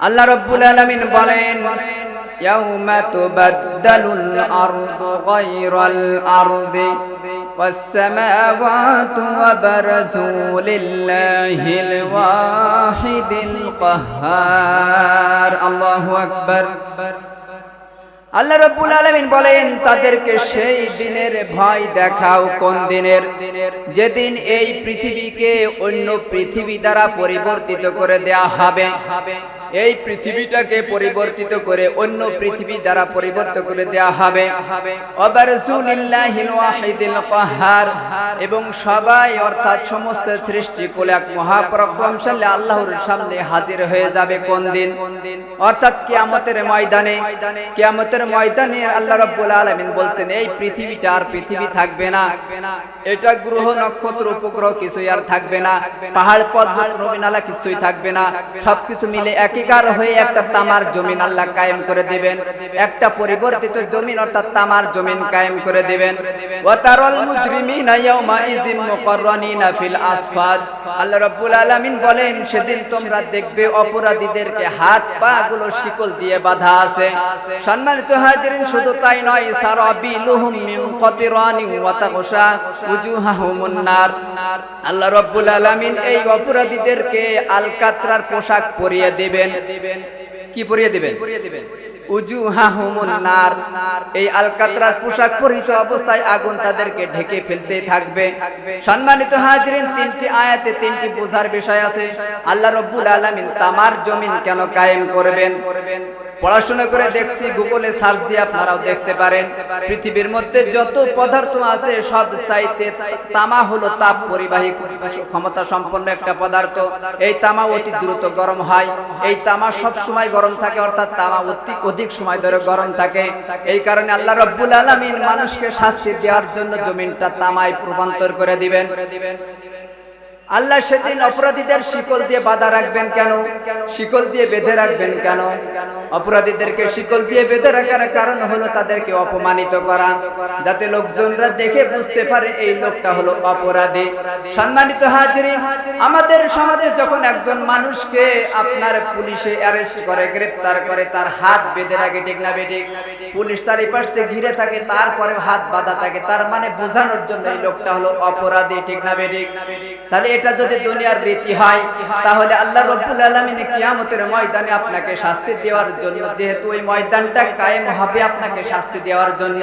আল্লাহ রব্বুল আলামিন বলেন يوم تبدل الأرض غير الأرض والسماوات وبرزوا لله الواحد القهار الله أكبر আল্লাহ রব্বুল আলামিন বলেন তাদেরকে সেই দিনের ভয় দেখাও কোন দিনের যেদিন এই পৃথিবীকে অন্য পৃথিবী দ্বারা পরিবর্তিত করে দেয়া হবে এই পৃথিবীটাকে পরিবর্তিত করে অন্য পৃথিবী দ্বারা পরিবর্তিত করে দেয়া হবে। এবং সবাই অর্থাৎ সমস্ত সৃষ্টি কুল এক মহাপরাক্রমশালী আল্লাহর সামনে হাজির হয়ে যাবে কোন দিন? অর্থাৎ কিয়ামতের ময়দানে। কিয়ামতের ময়দানে আল্লাহ রাব্বুল আলামিন বলছেন এই পৃথিবীটা আর পৃথিবী থাকবে না। এটা গ্রহ নক্ষত্র উপগ্রহ কিছুই আর থাকবে না। পাহাড় পর্বত রবিনালা কিছুই থাকবে না। সবকিছু মিলে একিকার হয়ে একটা তামার জমিন আল্লাহ কায়েম করে দিবেন। একটা পরিবর্তিত জমিন অর্থাৎ তামার জমিন কায়েম করে দিবেন। ওয়াতারাল মুজরিমিনা ইয়াউমা ইযিম মুকাররানিনা ফিল আসফাদ। আল্লাহ রাব্বুল আলামিন বলেন, সেদিন তোমরা দেখবে অপরাধীদেরকে হাত পা গুলো শিকল দিয়ে বাঁধা আছে। সম্মানিত হাজিরিন, শুধু তাই নয়, সারাবিলুহুম মিন কাতিরানি ওয়া তাগশা উজুহাহুমুন নার। আল্লাহ রাব্বুল আলামিন এই অপরাধীদেরকে আলকাতরার পোশাক পরিয়ে দিবেন। কি পরিয়ে দিবেন? এই আলকাতরার পোশাক পরিহিত অবস্থায় আগুন তাদেরকে ঢেকে ফেলতে থাকবে। সম্মানিত হাজরিন, তিনটি আয়াতে তিনটি বোঝার বিষয় আছে। আল্লাহ রব্বুল আলমিন তামার জমিন কেন কায়েম করবেন করবেন? পড়াশোনা করে দেখছি গুগলে সার্চ দিয়ে আপনারাও দেখতে পারেন। পৃথিবীর মধ্যে যত পদার্থ আছে, সব চাইতে তামা হলো তাপ পরিবাহী ক্ষমতা সম্পন্ন একটা পদার্থ। এই তামা অতি দ্রুত গরম হয়। এই তামা সব সময় গরম থাকে, অর্থাৎ তামা অতি অধিক সময় ধরে গরম থাকে। এই কারণে আল্লাহ রব্বুল আলামিন মানুষকে শাস্তি দেওয়ার জন্য জমিনটা তামায় রূপান্তর করে দিবেন। আল্লাহ সেদিন অপরাধীদের শিকল দিয়ে বাধা রাখবেন কেন? শিকল দিয়ে বেঁধে রাখবেন কেন? অপরাধীদেরকে শিকল দিয়ে বেঁধে রাখার কারণ হলো তাদেরকে অপমানিত করা। যাতে লোকজনরা দেখে বুঝতে পারে এই লোকটা হলো অপরাধী। সম্মানিত হাজিরি আমাদের সমাজে যখন একজন মানুষকে আপনার পুলিশে অ্যারেস্ট করে গ্রেফতার করে, তার হাত বেঁধে রাখে, ঠিক না বেঠিক? পুলিশ চারিপাশ থেকে ঘিরে থাকে তারপরে হাত বাঁধা থাকে। তার মানে বোঝানোর জন্য এই লোকটা হলো অপরাধী, ঠিক না বেঠিক? তাহলে এটা যদি দুনিয়ার রীতি হয় তাহলে আল্লাহ রব্বুল আলামিন কিয়ামতের ময়দানে আপনাকে শাস্তি দেওয়ার জন্য যেহেতু ওই ময়দানটা কায়েম হবে আপনাকে শাস্তি দেওয়ার জন্য।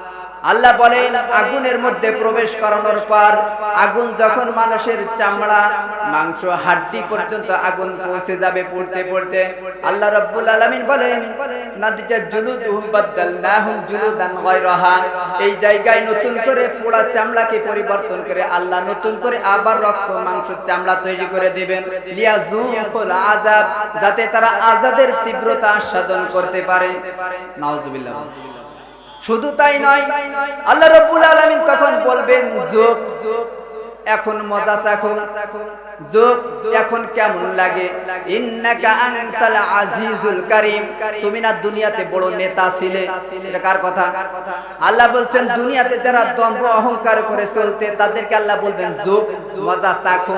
আল্লাহ বলেন, আগুনের মধ্যে প্রবেশ করানোর পর আগুন যখন মানুষের চামড়া, মাংস, হাড্ডি পর্যন্ত আগুন পৌঁছে যাবে পড়তে পড়তে, আল্লাহ রাব্বুল আলামিন বলেন, নাদিজা জুলুদুহুম বাদদালনাহুম জুলুদান গায়রাহা। এই জায়গায় নতুন করে পোড়া চামড়াকে পরিবর্তন করে আল্লাহ নতুন করে আবার রক্ত, মাংস, চামড়া তৈরি করে দিবেন। লিয়াজুকুল আযাব, যাতে তারা আযাদের তীব্রতা আস্বাদন করতে পারে। নাউজুবিল্লাহ। শুধু তাই নয়, আল্লাহ রব্বুল আলামিন তখন বলবেন, যোগ যোগ এখন মজা চাখো যোগ, এখন কেমন লাগে? ইন্নাকা আনতাল আজিজুল কারীম। তুমি না দুনিয়াতে বড় নেতা ছিলে। কার কথা? আল্লাহ বলছেন, দুনিয়াতে যারা দম্ভ অহংকার করে চলতে, তাদেরকে আল্লাহ বলবেন, যোগ, মজা চাখো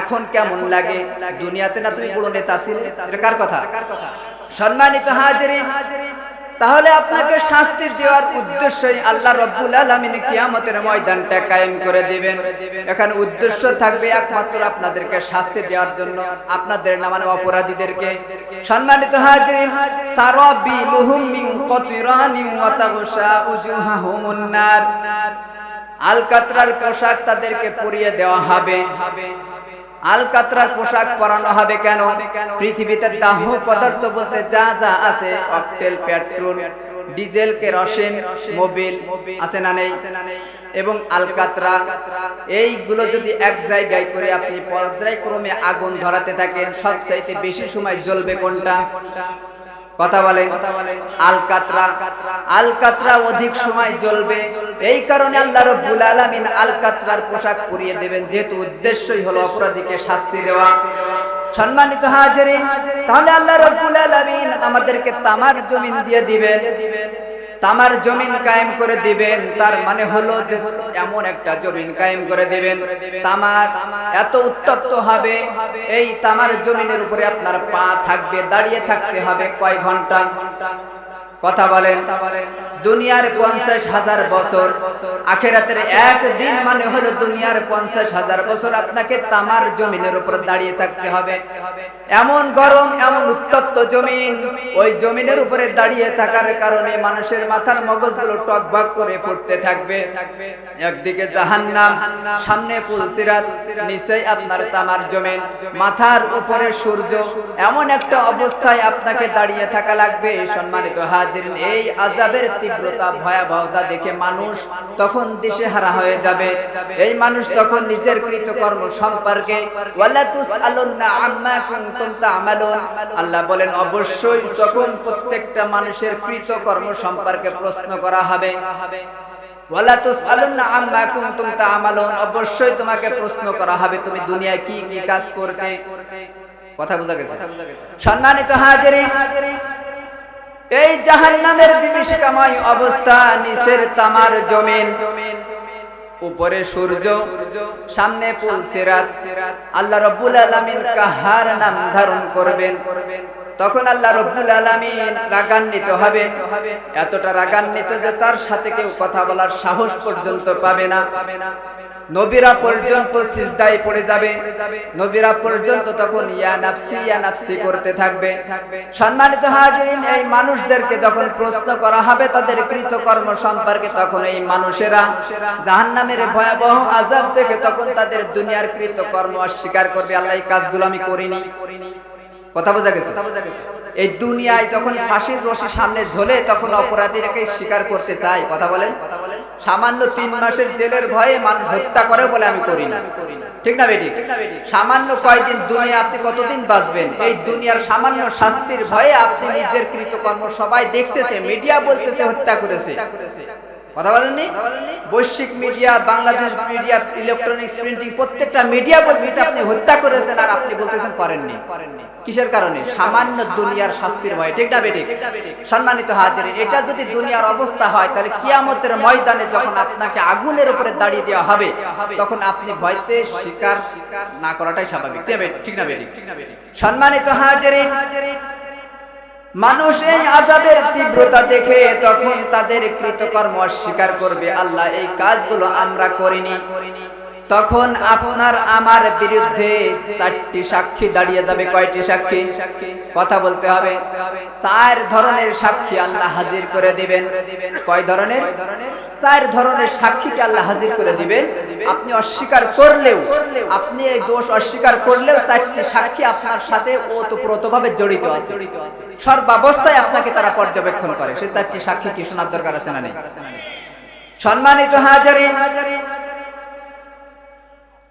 এখন কেমন লাগে? দুনিয়াতে না তুমি বড় নেতা ছিলে? কার কথা? সম্মানিত হাজিরিন তাহলে আপনাকে শাস্তি দেওয়ার উদ্দেশ্যই আল্লাহ রব্বুল আলামিন কিয়ামতের ময়দানটা কায়েম করে দিবেন। এখানে উদ্দেশ্য থাকবে একমাত্র আপনাদেরকে শাস্তি দেওয়ার জন্য, আপনাদের নামানো অপরাধীদেরকে। সম্মানিত হাজিরিন সারাবিলুহুম মিন কতিরানি ওয়া তাগশা উজুহাহুমুন নার। আলকাতরার পোশাক তাদেরকে পরিয়ে দেওয়া হবে। আলকাতরার পোশাক পরানো হবে কেন? পৃথিবীতে দাহ পদার্থ বলতে যা যা আছে পেট্রোল ডিজেল মোবিল আছে না নেই? এবং আলকাতরা, এইগুলো যদি এক জায়গায় করে আপনি পর্যায়ক্রমে আগুন ধরাতে থাকেন, সবচাইতে বেশি সময় জ্বলবে কোনটা? কথা বলেন আলকাতরা। আলকাতরা অধিক সময় জ্বলবে। এই কারণে আল্লাহ রব্বুল আলামিন আলকাতরার পোশাক পরিয়ে দেবেন, যেহেতু উদ্দেশ্যই হলো অপরাধীকে শাস্তি দেওয়া। সম্মানিত হাজিরিন, তাহলে আল্লাহ রব্বুল আলামিন আমাদেরকে তামার জমিন দিয়ে দিবেন। তামার জমিন কায়েম করে দিবেন, তার মানে হলো যে এমন একটা জমিন কায়েম করে দিবেন। তামার এত উত্তপ্ত হবে, এই তামার জমিনের উপরে আপনার পা থাকবে, দাঁড়িয়ে থাকতে হবে কয় ঘণ্টা? কথা বলেন। দুনিয়ার পঞ্চাশ হাজার বছর। আখেরাতের একদিন মানে হলো দুনিয়ার পঞ্চাশ হাজার বছর। আপনাকে তামার জমিনের উপর দাঁড়িয়ে থাকতে হবে। এমন গরম, এমন উত্তপ্ত জমিন, ওই জমিনের উপরে দাঁড়িয়ে থাকার কারণে মানুষের মাথার মগজগুলো টকবাক করে ফুটতে থাকবে। একদিকে জাহান্নাম, সামনে ফুলসিরাত নিচেই আপনার তামার জমিন। মাথার উপরে সূর্য, এমন একটা অবস্থায় আপনাকে দাঁড়িয়ে থাকা লাগবে। সম্মানিত হাজির এই আজাবের তীব্রতা, ভয়াবহতা দেখে মানুষ তখন দিশে হারা হয়ে যাবে। এই মানুষ তখন নিজের কৃতকর্ম সম্পর্কে আল্লাহ বলেন, অবশ্যই তখন প্রত্যেকটা মানুষের কৃতকর্ম সম্পর্কে প্রশ্ন করা হবে। অবশ্যই তোমাকে প্রশ্ন করা হবে, তুমি দুনিয়ায় কি কি কাজ করতে? কথা বোঝা গেছে। সম্মানিত হাজিরিন এই জাহান্নামের বিভীষিকাময় অবস্থা, নিচের তামার জমিন, উপরে সূর্য, সামনে পুল সিরাত। আল্লাহ রব্বুল আলামিন কাহার নাম ধারণ করবেন। তখন আল্লাহ রব্বুল আলামিন রাগান্বিত হবে। এতটা রাগান্বিত যে তার সাথে কেউ কথা বলার সাহস পর্যন্ত পাবে না পাবে না। নবীরা পর্যন্ত সিজদায় পড়ে যাবে। নবীরা পর্যন্ত তখন ইয়া নাফসি ইয়া নাফসি করতে থাকবে। সম্মানিত হাজিরিন, এই মানুষদেরকে যখন প্রশ্ন করা হবে, তাদের কৃতকর্ম সম্পর্কে তখন এই মানুষেরা জাহান্নামের ভয়াবহ আযাব থেকে তখন তাদের দুনিয়ার কৃতকর্ম অস্বীকার করবে। আল্লাহ এই কাজগুলো আমি করিনি। কথা বোঝা গেছে? এই দুনিয়ায় যখন ফাঁসির রশি সামনে ঝোলে, তখন অপরাধীরাকে স্বীকার করতে চায়। কথা বলেন? সামান্য তিন মাসের জেলের ভয়ে মানুষ হত্যা করে বলে আমি করি না। ঠিক না বেটি? সামান্য কয়দিন দুনিয়া আপনি কতদিন বাঁচবেন? এই দুনিয়ার সামান্য শাস্তির ভয়ে আপনি নিজের কৃতকর্ম সবাই দেখতেছে, মিডিয়া বলতেছে, হত্যা করেছে। কথা বলেননি? বৈশ্বিক media Bangladesh media electronics printing প্রত্যেকটা মিডিয়া বলতেছে আপনি হত্যা করেছেন আর আপনি বলতেছেন করেননি। কিসের কারণে? সামান্য দুনিয়ার শাস্তির ভয়। ঠিক না বেঠিক সম্মানিত হাজির এটা যদি দুনিয়ার অবস্থা হয় তাহলে কিয়ামতের ময়দানে যখন আপনাকে আগুনের উপরে দাঁড়িয়ে দেওয়া হবে তখন আপনি ভয়তে স্বীকার না করাটাই স্বাভাবিক। ঠিক না বেঠিক সম্মানিত হাজির মানুষ এই আজাবের তীব্রতা দেখে তখন তাদের কৃতকর্ম অস্বীকার করবে, আল্লাহ, এই কাজগুলো আমরা করিনি। তখন আপনার আমার বিরুদ্ধে চারটি সাক্ষী দাঁড়িয়ে যাবে, কয়টি সাক্ষী? কথা বলতে হবে। চার ধরনের সাক্ষী আল্লাহ হাজির করে দিবেন। কয় ধরনের? চার ধরনের সাক্ষীকে আল্লাহ হাজির করে দিবেন। আপনি অস্বীকার করলেও, আপনি এই দোষ অস্বীকার করলেও চারটি সাক্ষী আপনার সাথে ওতপ্রোতভাবে জড়িত আছে। সর্বাবস্থায় আপনাকে তারা পর্যবেক্ষণ করে। সেই চারটি সাক্ষী কি শোনার দরকার আছে না নেই? সম্মানিত হাজারি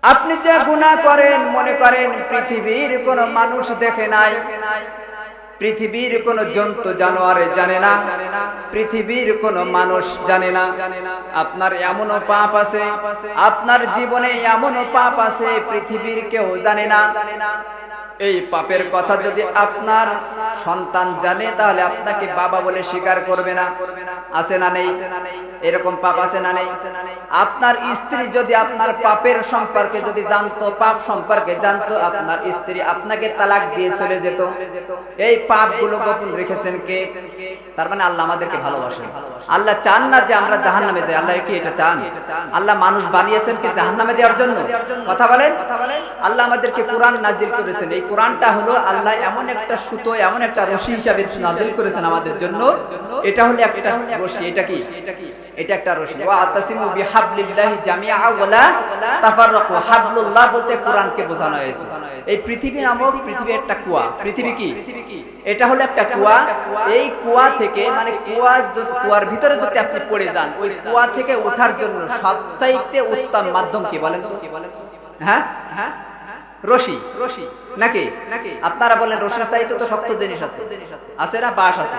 আপনি যা গুণা করেন মনে করেন পৃথিবীর কোন মানুষ দেখে নাই। পৃথিবীর কোন জন্তু জানোয়ারে জানে না, পৃথিবীর কোন মানুষ জানে না। আপনার এমনও পাপ আছে, আপনার জীবনে এমনও পাপ আছে, পৃথিবীর কেউ জানে না। এই পাপের কথা যদি আপনার সন্তান জানে, তাহলে আপনাকে বাবা বলে স্বীকার করবে না। আছে না নেই? এরকম পাপ আছে না নেই? আপনার স্ত্রী যদি আপনার পাপের সম্পর্কে যদি জানতো, পাপ সম্পর্কে জানতো, আপনার স্ত্রী আপনাকে তালাক দিয়ে চলে যেত। এই পাপগুলো গোপন রেখেছেন কে? তার মানে আল্লাহ আমাদেরকে ভালোবাসেন আল্লাহ চান না যে আমরা জাহান নামে যাই। আল্লাহ কি এটা চান? আল্লাহ মানুষ বানিয়েছেন কি জাহান নামে দেওয়ার জন্য? কথা বলেন? আল্লাহ আমাদেরকে কোরআন নাজিল করেছেন। এই কোরআনটা হলো আল্লাহ এমন একটা সুতো এমন একটা রশি হিসাবে নাজিল করেছেন আমাদের জন্য। এটা হলো একটা রশি। এটা কি? এটা একটা রশি। ওয়া আতাসিমু বিহাবলিল্লাহি জামিআ ওয়ালা তাফাররাকু। হাবলুল্লাহ বলতে কোরআনকে বোঝানো হয়েছে। এই পৃথিবী নামক পৃথিবী একটা কুয়া। পৃথিবী কি? এটা হলো একটা কুয়া। এই কুয়া থেকে মানে কুয়া কুয়ার ভিতরে যদি আপনি পড়ে যান, ওই কুয়া থেকে ওঠার জন্য সবচাইতে উত্তম মাধ্যম কি বলেন তো? হ্যাঁ? হ্যাঁ রশি? রশি নাকি নাকি? আপনারা বলেন রশির চাইতে তো শক্ত জিনিস আছে। আছে না? বাঁশ আছে।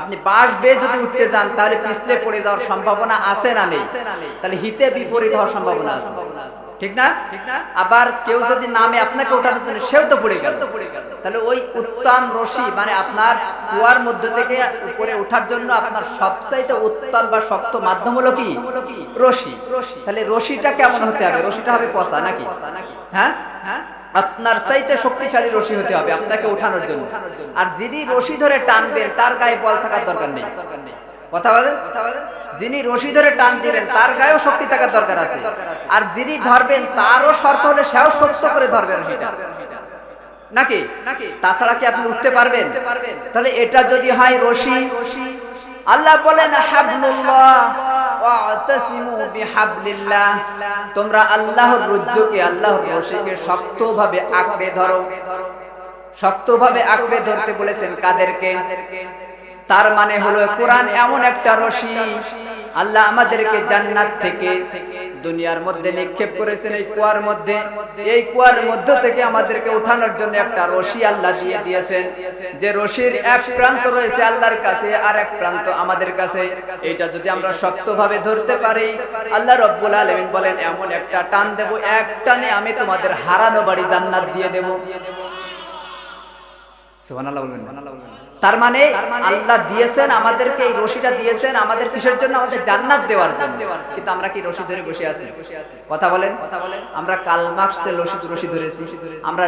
আপনি বাঁশ বেয়ে যদি উঠতে যান, তাহলে পিছলে পড়ে যাওয়ার সম্ভাবনা আছে না নেই? তাহলে হিতে বিপরীত হওয়ার সম্ভাবনা আছে। ঠিক না? ঠিক না আবার কেউ যদি নামে আপনাকে ওঠানোর জন্য সেও তো পড়ে গেল। তাহলে ওই উত্তম রশি মানে আপনার কুয়ার মধ্য থেকে উপরে ওঠার জন্য আপনার সবচাইতে উত্তম বা শক্ত মাধ্যম হলো কি? রশি। তাহলে রশিটা কেমন হতে হবে? রশিটা হবে পচা নাকি? হ্যাঁ? হ্যাঁ আপনার চাইতে শক্তিশালী রশি হতে হবে আপনাকে ওঠানোর জন্য। আর যিনি রশি ধরে টানবেন তার গায়ে বল থাকার দরকার নেই। কথা বলেন? কথা বলেন যিনি রশি ধরে টান দিবেন, তার গায়েও শক্তি থাকার দরকার আছে। আর যিনি ধরবেন, তারও শর্ত হলে সেও শক্ত করে ধরবে রশিটা। নাকি? নাকি তাছাড়া কি আপনি উঠতে পারবেন? তাহলে এটা যদি হয় রশি। আল্লাহ বলেন, হাবলুল্লাহ তোমরা আল্লাহর রজ্জুকে, আল্লাহর রশিকে শক্তভাবে আঁকড়ে ধরো। শক্তভাবে আঁকড়ে ধরতে বলেছেন কাদেরকে? তার মানে হলো কোরআন এমন একটা রশি। আল্লাহ আমাদেরকে জান্নাত থেকে দুনিয়ার মধ্যে নিক্ষেপ করেছেন, এই কুয়ার মধ্যে। এই কুয়ার মধ্য থেকে আমাদেরকে উঠানোর জন্য একটা রশি আল্লাহ দিয়ে দিয়েছেন। যে রশির এক প্রান্ত রয়েছে আল্লাহর কাছে, আর এক প্রান্ত আমাদের কাছে। এটা যদি আমরা শক্তভাবে ধরতে পারি, আল্লাহ রব্বুল আলামিন বলেন, এমন একটা টান দেব, এক টানে আমি তোমাদের হারানো বাড়ি জান্নাত দিয়ে দেব। তার মানে আল্লাহ দিয়েছেন আমাদেরকে এই রশিটা দিয়েছেন আমাদের কিসের জন্য? আমাদের জান্নাত দেওয়ার জন্য। কিন্তু আমরা কি রশি ধরে বসে আছি? কথা বলেন? কথা বলেন। আমরা কালমার্কসের রশি রশি ধরেছি। আমরা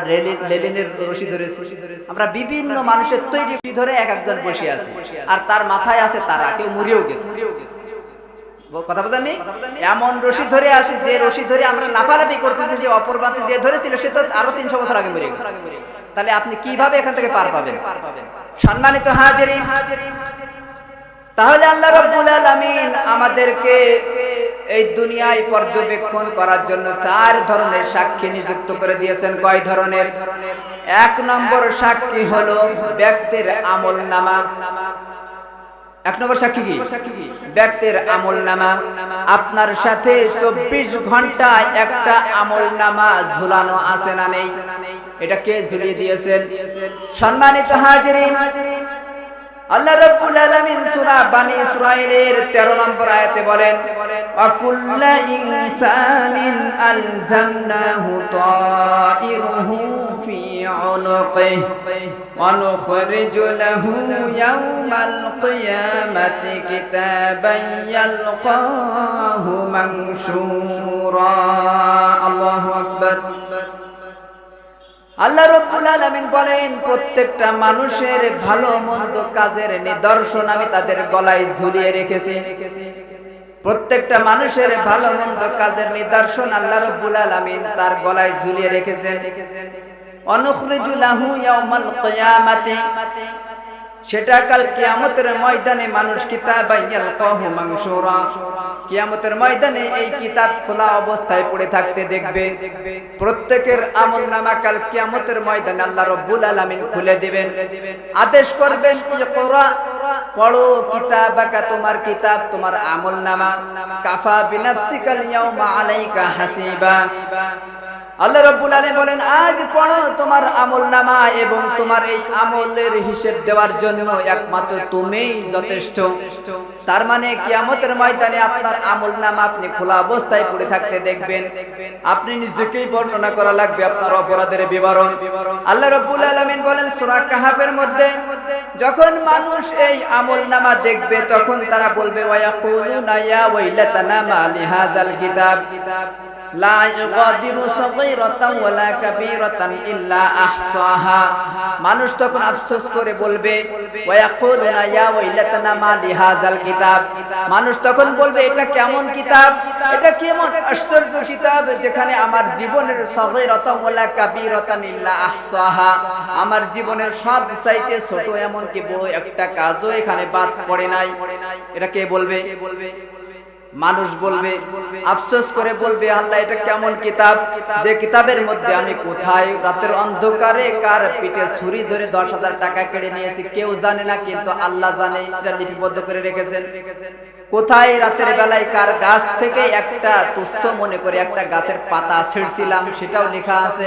লেলিনের রশি ধরেছি। আমরা বিভিন্ন মানুষের তৈরি রশি ধরে এক একজন বসে আছি। আর তার মাথায় আছে তারা কেউ মরিয়েও গেছে। কথা এমন রশি ধরে আছি যে রশি ধরে আমরা লাফালাফি করতেছি যে অপর যে ধরেছিল সে তো আরও তিনশো বছর আগে মরে গেছে। তাহলে আপনি কীভাবে এখান থেকে পার পাবেন? সম্মানিত হাজিরি তাহলে আল্লাহ রাব্বুল আলামিন আমাদেরকে এই দুনিয়ায় পর্যবেক্ষণ করার জন্য চার ধরনের সাক্ষী নিযুক্ত করে দিয়েছেন। কয় ধরনের? এক নম্বর সাক্ষী হলো ব্যক্তির আমল নামা এক নম্বর কি? নামা আপনার সাথে চব্বিশ ঘন্টায় একটা আমল নামা ঝুলানো আছে না নেই? এটা কে ঝুলিয়ে দিয়েছেন? সম্মানিত হাজিরিন আল্লাহ রাব্বুল আলামিন সূরা বানি ইসরাঈলের 13 নম্বর আয়াতে বলেন ওয়া কুল্লা ইনসানিন আলজামনাহু তাইরুহু ফি উনুকিহি ওয়া নুখরিজু লাহু ইয়াওমাল কিয়ামাতি কিতাবান ইয়ালকাহু মানশুরা আল্লাহু আকবার। আল্লাহ রব্বুল আলামিন বলেন, প্রত্যেকটা মানুষের ভালো মন্দ কাজের নিদর্শন আমি তাদের গলায় ঝুলিয়ে রেখেছি। প্রত্যেকটা মানুষের ভালো মন্দ কাজের নিদর্শন আল্লাহ রব্বুল আলামিন তার গলায় ঝুলিয়ে রেখেছেন। অনুখরিজু লাহু ইয়াউমাল কিয়ামাতি। সেটা কাল কিয়ামতের ময়দানে মানুষ কিতাব কিয়ামতের ময়দানে এই কিতাব খোলা অবস্থায় পড়ে থাকতে দেখবে। প্রত্যেকের আমল নামা কাল কিয়ামতের ময়দানে আল্লাহ রব্বুল আলামিন খুলে দিবেন। আদেশ করবেন পড়ো তোমার কিতাব, তোমার আমল নামা। কাফা বিনাফসিকাল ইয়াউমা আলাইকা হাসিবা। আল্লাহ রব্বুল আলামিন বলেন, আজ পড়ো তোমার আমল নামা এবং তোমার এই আমলের হিসেব দেওয়ার জন্য একমাত্র তুমিই যথেষ্ট। তার মানে কিয়ামতের ময়দানে আপনার আমল নামা আপনি খোলা অবস্থায় পড়ে থাকতে দেখবেন। আপনি নিজেকেই বর্ণনা করা লাগবে আপনার অপরাধের বিবরণ। আল্লাহ রব্বুল আলামিন বলেন, সূরা কাহাফের মধ্যে যখন মানুষ এই আমল নামা দেখবে, তখন তারা বলবে ওয়ায়াকুলুনা ইয়া ওয়াইলাতানা মা লিহাযাল কিতাব। লা ইগাদিরু সাগীরাতান ওয়ালা কাবীরাতান ইল্লা আহসাহা। মানুষ তখন আফসোস করে বলবে, ওয়ায়াকুলুনা ইয়া ওয়াইলাতানা মা লিহাযাল কিতাব। মানুষ তখন বলবে, এটা কেমন কিতাব? এটা কেমন আশ্চর্য কিতাব যেখানে আমার জীবনের সাগীরাতান ওয়ালা কাবীরাতান ইল্লা আহসাহা। আমার জীবনের সব চাইতে ছোট এমন কি বড় একটা কাজও এখানে বাদ পড়ে নাই। এটা কে বলবে? মানুষ বলবে, আফসোস করে বলবে, আল্লাহ, এটা কেমন কিতাব? যে কিতাবের মধ্যে আমি কোথায়? রাতের অন্ধকারে কার পিঠে ছুরি ধরে দশ হাজার টাকা কেড়ে নিয়েছি, কেউ জানে না, কিন্তু আল্লাহ জানে, এটা লিপিবদ্ধ করে রেখেছেন। কোথায় রাতের বেলায় কার গাছ থেকে একটা তুচ্ছ মনে করে একটা গাছের পাতা ছিঁড়ছিলাম, সেটাও লেখা আছে।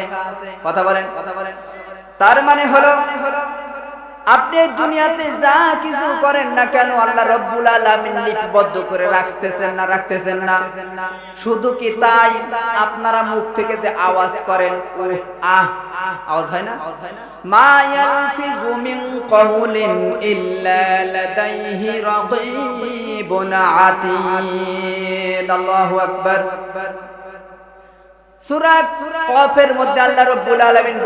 কথা বলেন। কথা বলেন তার মানে হলো আপনি দুনিয়াতে যা কিছু করেন না কেন আল্লাহ রব্বুল আলামিন লিপিবদ্ধ করে রাখতেছেন না রাখতেছেন না? শুধু কি তাই? আপনারা মুখ থেকে যে আওয়াজ করেন আহ, আওয়াজ হয় না? মা ইয়ালফিজু মিন কওলিন ইল্লা লাদাইহি রাকীবুন আতীদ আল্লাহু আকবার। মিন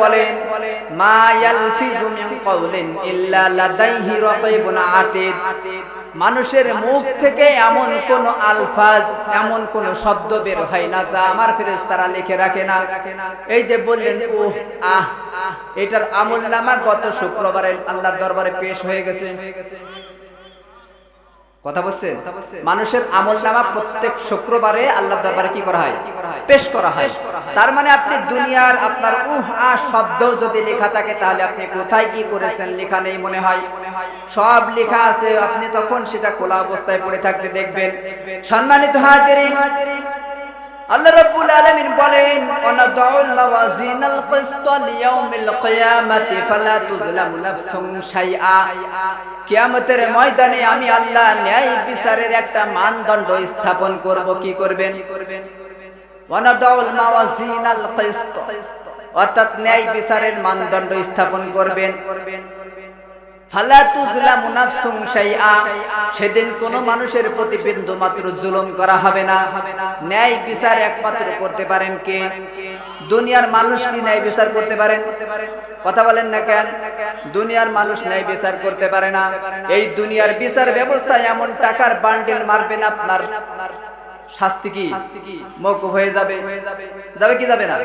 মানুষের মুখ থেকে এমন কোন আলফাজ, এমন কোন শব্দ বের হয় না যা আমার ফেরেশতারা লিখে রাখে না। এই যে বললেন ও আহ, এটার আমল নামা গত শুক্রবারে আল্লাহর দরবারে পেশ হয়ে গেছে। কথা বলছে? মানুষের আমল নামা প্রত্যেক শুক্রবারে আল্লাহ দরবারে কি করা হয়? পেশ করা হয়। তার মানে আপনি দুনিয়ার আপনার উহ আ শব্দ যদি লেখা থাকে তাহলে আপনি কোথায় কি করেছেন লেখা নেই মনে হয়। সব লেখা আছে আপনি তখন সেটা খোলা অবস্থায় পড়ে থাকতে দেখবেন। সম্মানিত হাজিরিন আল্লাহ রাব্বুল আলামিন বলেন ওয়ানাদাউল মাওয়াজিনাল কিসত লিয়াউমিল কিয়ামাতি ফালা তুজলামু নাফসুন শাইআ। কিয়ামতের ময়দানে আমি আল্লাহ ন্যায় বিচারের একটা মানদণ্ড স্থাপন করব, কি করবেন? ওয়ানাদাউল মাওয়াজিনাল কিসত। অর্থাৎ ন্যায় বিচারের মানদণ্ড স্থাপন করবেন করবেন। ফালা শাইআ। সেদিন কোন মানুষের প্রতি বিন্দু মাত্র জুলুম করা হবে না। ন্যায় বিচার একমাত্র করতে পারেন কে? দুনিয়ার মানুষ কি ন্যায় বিচার করতে পারেন? কথা বলেন না কেন? দুনিয়ার মানুষ ন্যায় বিচার করতে পারে না। এই দুনিয়ার বিচার ব্যবস্থা এমন টাকার বান্ডেল মারবেন আপনার। শাস্তি কি? মৌকুফ হয়ে যাবে। যাবে কি যাবে না?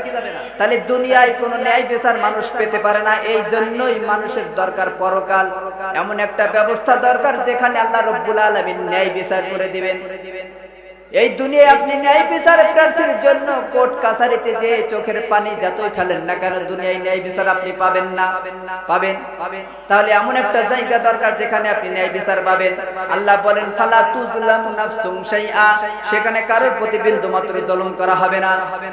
তাহলে দুনিয়ায় কোন ন্যায় বিচার মানুষ পেতে পারে না। এই জন্যই মানুষের দরকার পরকাল। এমন একটা ব্যবস্থা দরকার যেখানে আল্লাহ রব্বুল আলমিন ন্যায় বিচার করে দিবেন। এই দুনিয়ায় আপনি ন্যায় বিচার প্রার্থীর জন্য কোর্ট কাছারিতে যে চোখের পানি যতই ফেলেন না কেন দুনিয়ায় ন্যায় বিচার আপনি পাবেন না। পাবেন? পাবেন তাহলে এমন একটা জায়গা দরকার যেখানে আপনি ন্যায় বিচার পাবেন। আল্লাহ বলেন, ফালা তুজলামু নাফসুন শাইআ সেখানে কারোর প্রতি বিন্দু মাত্র জুলুম করা হবে না।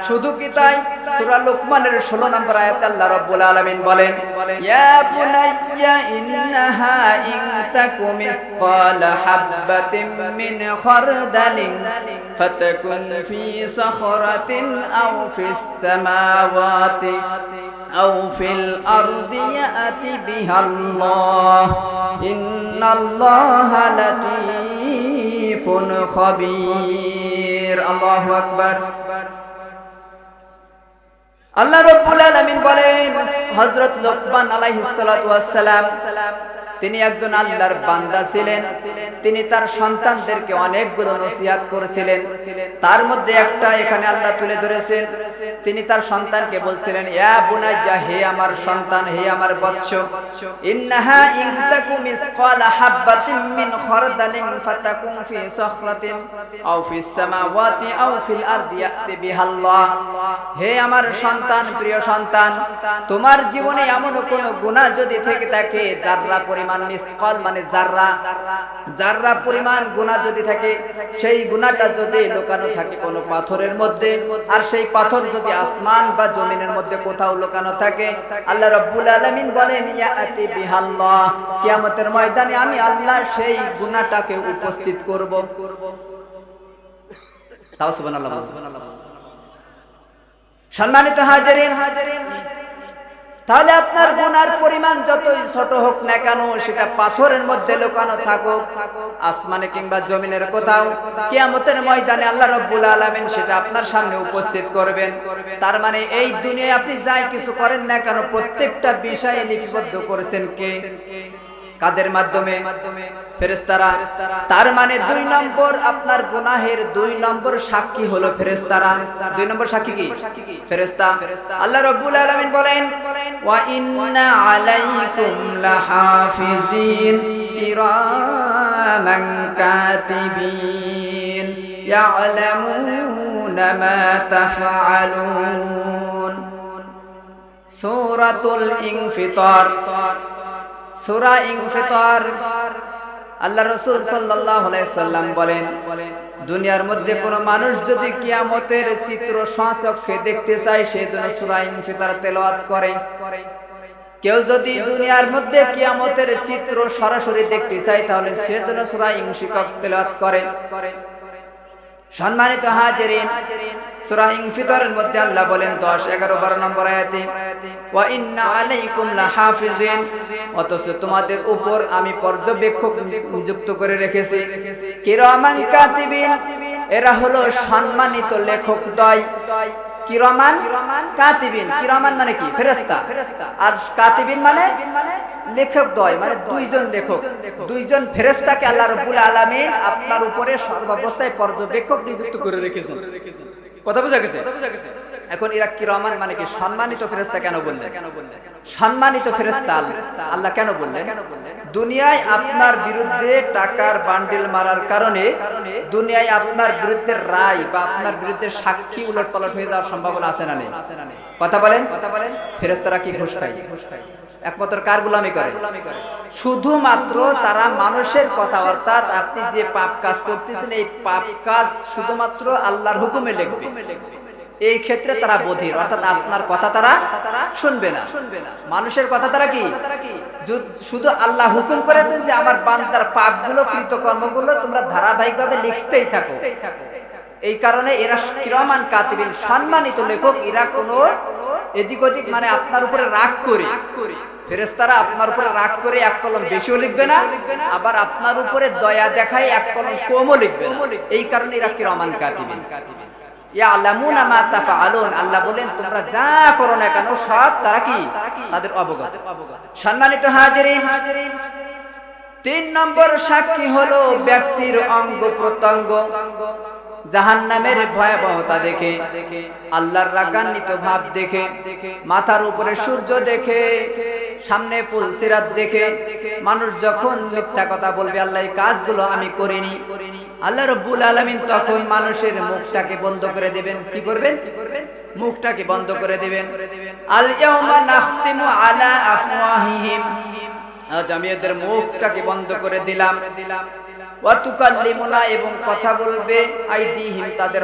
শুধু কি তাই? সূরা লুকমানের 16 নম্বর আয়াতে আল্লাহ রাব্বুল আলামিন বলেন, ইয়া বুনাইয়া ইন্নাহা ইন তাকুম হাববাতিন মিন খারদালিন فتكن في صخرة أو في السماوات أو في الأرض يأتي بها الله إن الله لطيف خبير الله أكبر আল্লাহ রব্বুল আলামিন বলেন হযরত লোকমান আলাইহিস সালাতু ওয়াস সালাম তিনি একজন আল্লাহর বান্দা ছিলেন। তিনি তার সন্তানদেরকে অনেকগুলো নসিহাত করেছিলেন। তার মধ্যে একটা এখানে আল্লাহ তুলে ধরেছেন। তিনি তার সন্তানকে বলছিলেন, ইয়া বুনাইয়া, হে আমার সন্তান, হে আমার বৎস ইন্নাহা ইন তাকু মিসকালা হাববাতিন মিন খারদালিন ফাতাকুন ফি সাখরাতিন আও ফিস সামাওয়াতি আও ফিল আরদি ইয়াতি বিহাল্লাহ। হে আমার সন্তান, প্রিয় সন্তান, তোমার জীবনে এমন কোন গুনাহ যদি থেকে থাকে যাররা পরিমাণ মিসকাল মানে জাররা জাররা পরিমাণ গুনাহ যদি থাকে, সেই গুনাহটা যদি লুকানো থাকে কোনো পাথরের মধ্যে, আর সেই পাথর যদি আসমান বা জমিনের মধ্যে কোথাও লুকানো থাকে, আল্লাহ রাব্বুল আলামিন বলেন ইয়াতি বিহাল্লাহ, কিয়ামতের ময়দানে আমি আল্লাহ সেই গুনাহটাকে উপস্থিত করব। তাও সুবহানাল্লাহ সুবহানাল্লাহ সম্মানিত হাজারিন তাহলে আপনার গুনার পরিমাণ যতই ছোট হোক না কেন, সেটা পাথরের মধ্যে লুকানো থাকুক, আসমানে কিংবা জমিনের কোথাও। কিয়ামতের ময়দানে আল্লাহ রব্বুল আলামিন সেটা আপনার সামনে উপস্থিত করবেন। তার মানে এই দুনিয়ায় আপনি যাই কিছু করেন না কেন, প্রত্যেকটা বিষয়ে লিপিবদ্ধ করেছেন কে? কাদের মাধ্যমে? ফেরেস্তারা তার মানে দুই নম্বর আপনার গুনাহের দুই নম্বর সাক্ষী হলো ফেরেস্তারা দুই নম্বর সাক্ষী কি? ফেরেস্তা আল্লাহ রব্বুল আলামিন বলেন, ওয়া ইন্না আলাইকুম লাহাফিজিন কিরামান কাতিবিন ইয়ালামুনা মা তাফআলুন। সূরাতুল ইনফিতার। সূরা ইনফিতার। আল্লাহ রাসূল সাল্লাল্লাহু আলাইহি সাল্লাম বলেন, দুনিয়ার মধ্যে কোনো মানুষ যদি কিয়ামতের চিত্র সচক্ষে দেখতে চায় সেই জন্য সূরা ইনফিতার তেলাওয়াত করে। কেউ যদি দুনিয়ার মধ্যে কিয়ামতের চিত্র সরাসরি দেখতে চায়, তাহলে সে জন্য সূরা ইনফিতার তেলাওয়াত করে। সম্মানিত হাজিরিন, সূরা ইনফিতরের মধ্যে আল্লাহ বলেন 10 11 12 নম্বর আয়াতে, ওয়া ইন্না আলাইকুম লাহাফিজিন অথচ তোমাদের উপর আমি পর্যবেক্ষক নিযুক্ত করে রেখেছি। কিরামান কাতিবিন, এরা হলো সম্মানিত লেখক দয়। কিরামান কাতিবিন। কিরমান মানে কি? ফেরেস্তা আর কাতিবিন মানে লেখক দয় মানে দুইজন লেখক। দুইজন ফেরেস্তাকে আল্লাহ রব্বুল আলামিন আপনার উপরে সর্বাবস্থায় পর্যবেক্ষক নিযুক্ত করে রেখেছেন। কথা বোঝা গেছে। এখন এরা কিরামান মানে কি? সম্মানিত ফেরেশতা কেন বললেন? সম্মানিত ফেরেশতা আল্লাহ কেন বললেন? দুনিয়ায় আপনার বিরুদ্ধে টাকার বান্ডিল মারার কারণে দুনিয়ায় আপনার বিরুদ্ধে রায় বা আপনার বিরুদ্ধে সাক্ষী উলট পালট হয়ে যাওয়ার সম্ভাবনা আছে না নেই? কথা বলেন? কথা বলেন? ফেরেস্তারা কি ঘুষ খায়? একমাত্র কার। গোলামি করে। শুধুমাত্র তারা মানুষের কথা অর্থাৎ আপনি যে পাপ কাজ করতেছেন এই পাপ কাজ শুধুমাত্র আল্লাহর হুকুমে লিখবে। এই ক্ষেত্রে তারা বধির অর্থাৎ আপনার কথা তারা শুনবে না। শুনবে না। মানুষের কথা তারা কি? শুধু আল্লাহ হুকুম করেছেন যে আমার বান্দার পাপগুলো কৃতকর্মগুলো তোমরা ধারাবাহিকভাবে লিখতেই থাকো। এই কারণে এরা কিরমান কাতিবিন সম্মানিত লেখক এরা কোনো এদিক ওদিক মানে আপনার উপরে রাগ করে। ফেরেস্তারা আপনার উপরে রাগ করে এক কলম বেশিও লিখবে না আবার আপনার উপরে দয়া দেখায় এক কলম কমও লিখবে এই কারণে এরা কিরমান কাতিবিন। তাফআলুন আল্লাহ বলেন তোমরা যা করো না কেন সব তারা কি? তাদের অবগত। সম্মানিত তিন নম্বর সাক্ষী হলো ব্যক্তির অঙ্গ প্রত্যঙ্গ। জাহান্নামের ভয়াবহতা দেখে, আল্লাহর রাগান্বিত ভাব দেখে, মাথার উপরে সূর্য দেখে, সামনে পুল সিরাত দেখে, মানুষ যখন মিথ্যা কথা বলবে, আল্লাহ কাজগুলো আমি করিনি। আল্লাহ রব্বুল আলামিন তখন মানুষের মুখটাকে বন্ধ করে দিবেন। কি করবেন? কি করবেন মুখটাকে বন্ধ করে দিবেন। আল ইয়াউমা নাখতিমু আলা আফওয়াহিহিম। আজ আমি এদের মুখটাকে বন্ধ করে দিলাম দিলাম। ওয়াতুকাল্লিমুনা এবং কথা বলবে, আইদিহিম তাদের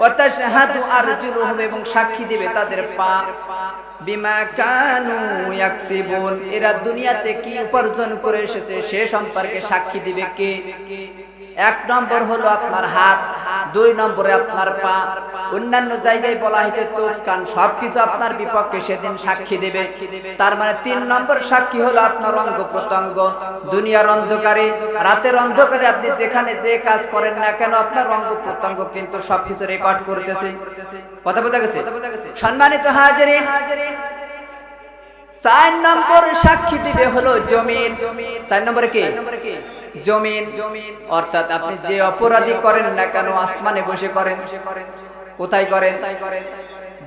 ওয়াতাশহাদু আরজুলুহুম এবং সাক্ষী দিবে তাদের পা। বিমা কানু ইয়াকসিবুন। এরা দুনিয়াতে কি উপার্জন করে এসেছে সে সম্পর্কে সাক্ষী দিবে কে? এক নম্বর হলো আপনার হাত, দুই নম্বরে আপনার পা। অন্যান্য জায়গায় বলা হয়েছে চোখ, কান, সবকিছু আপনার বিপক্ষে সেদিন সাক্ষী দেবে। তার মানে তিন নম্বর সাক্ষী হলো আপনার অঙ্গ প্রত্যঙ্গ। দুনিয়ার অন্ধকারে, রাতের অন্ধকারে আপনি যেখানে যে কাজ করেন না কেন আপনার অঙ্গ প্রত্যঙ্গ কিন্তু সবকিছু রেকর্ড করতেছে। কথা বোঝা গেছে? সম্মানিত হাজারিন চার নম্বর সাক্ষী দিবে হলো জমিন। জমিন। চার নম্বরে কি? জমিন। জমিন। অর্থাৎ আপনি যে অপরাধী করেন না কেন আসমানে বসে করেন। কোথায় করেন? তাই করেন?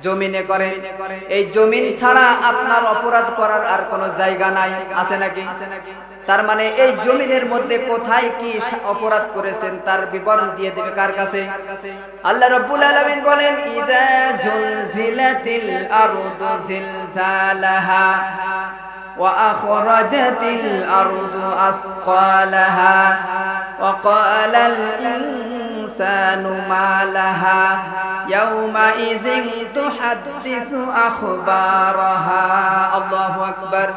জমিনে করেন। এই জমিন ছাড়া আপনার অপরাধ করার আর কোনো জায়গা নাই। আছে নাকি? তার মানে এই জমিনের মধ্যে কোথায় কি অপরাধ করেছেন তার বিবরণ দিয়ে দেবে কার কাছে আল্লাহ রাব্বুল আলামিন বলেন ইদা জুলজিলাতিল আরদু জিলজালাহা وأخرجت الأرض أثقالها وقال الإنسان ما لها يومئذ تحدث أخبارها الله أكبر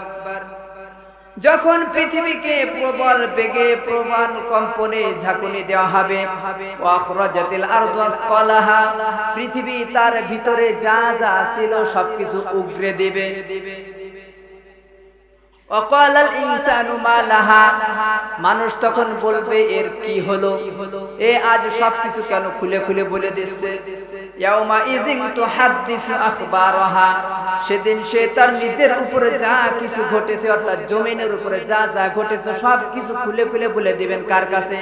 যখন পৃথিবীকে প্রবল বেগে প্রমাণ কম্পনে ঝাঁকুনি দেওয়া হবে পৃথিবী তার ভিতরে যা যা ছিল সবকিছু উগরে দেবে। মানুষ তখন বলবে, এর কি হলো? এ আজ সবকিছু কেন খুলে খুলে বলে দিচ্ছে? সেদিন সে তার নিজের উপরে যা কিছু ঘটেছে, অর্থাৎ জমিনের উপরে যা যা ঘটেছে সব কিছু খুলে খুলে বলে দিবেন কার কাছে?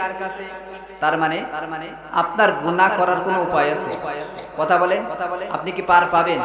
তার মানে তার মানে আপনার গুনাহ করার কোনো উপায় আছে? কথা বলেন কথা বলেন, আপনি কি পার পাবেন?